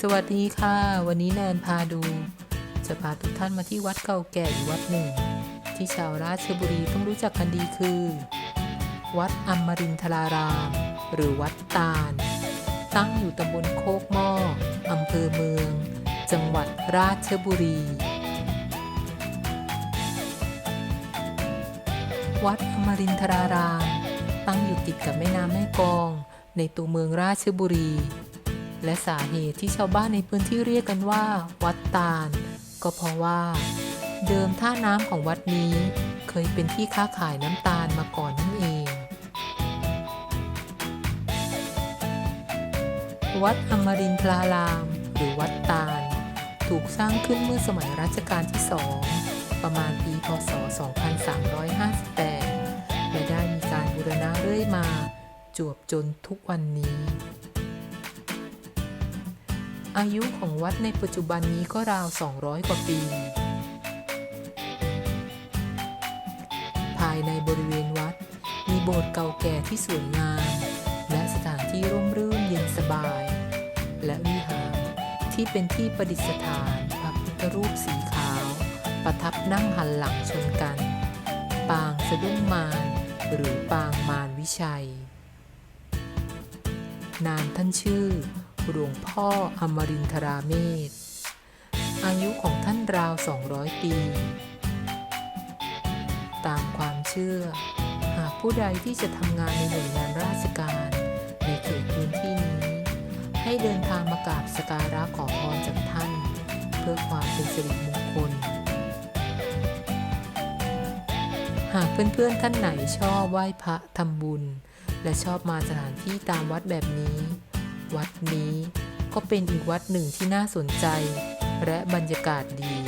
สวัสดีค่ะ วันนี้แนนพาดู จะพาทุกท่านมาที่วัดเก่าแก่อีกวัดหนึ่ง ที่ชาวราชบุรีต้องรู้จักกันดีคือ วัดอมรินทราราม หรือวัดตาล ตั้งอยู่ตำบลโคกหม้ออำเภอเมือง จังหวัดราชบุรี วัดอมรินทราราม ตั้งอยู่ติดกับแม่น้ำแม่กอง ในตัวเมืองราชบุรี และสาเหตุที่ชาวบ้านในพื้นที่เรียกกันว่า วัดตาล ก็เพราะว่า เดิมท่าน้ำของวัดนี้ เคยเป็นที่ค้าขายน้ำตาลมาก่อนนั่นเอง วัดอมรินทราราม หรือวัดตาล ถูกสร้างขึ้นเมื่อสมัยรัชกาลที่สองประมาณปีพศ 2358 และได้มีการบูรณะเรื่อยมาจวบจนทุกวันนี้ อายุของวัดในปัจจุบันนี้ก็ราว 200 กว่าปี ภายในบริเวณวัด มีโบสถ์เก่าแก่ที่สวยงาม และสถานที่ร่มรื่นเย็นสบาย และวิหารที่เป็นที่ประดิษฐานพระพุทธรูปสีขาว ประทับนั่งหันหลังชนกัน ปางสะดุ้งมารหรือปางมารวิชัย นามท่านชื่อ หลวงพ่ออมรินทราเมศ อายุของท่านราว 200 ปี ตามความเชื่อ หากผู้ใดที่จะทำงานในหน่วยงานราชการ ในเขตพื้นที่นี้ ให้เดินทางมากราบสกการะขอพรจากท่าน เพื่อความเป็นสิริมงคล หากเพื่อนๆท่านไหนชอบไหว้พระทำบุญ และชอบมาสถานที่ตามวัดแบบนี้ วัดนี้ ก็เป็นอีกวัดหนึ่งที่น่าสนใจ และบรรยากาศดี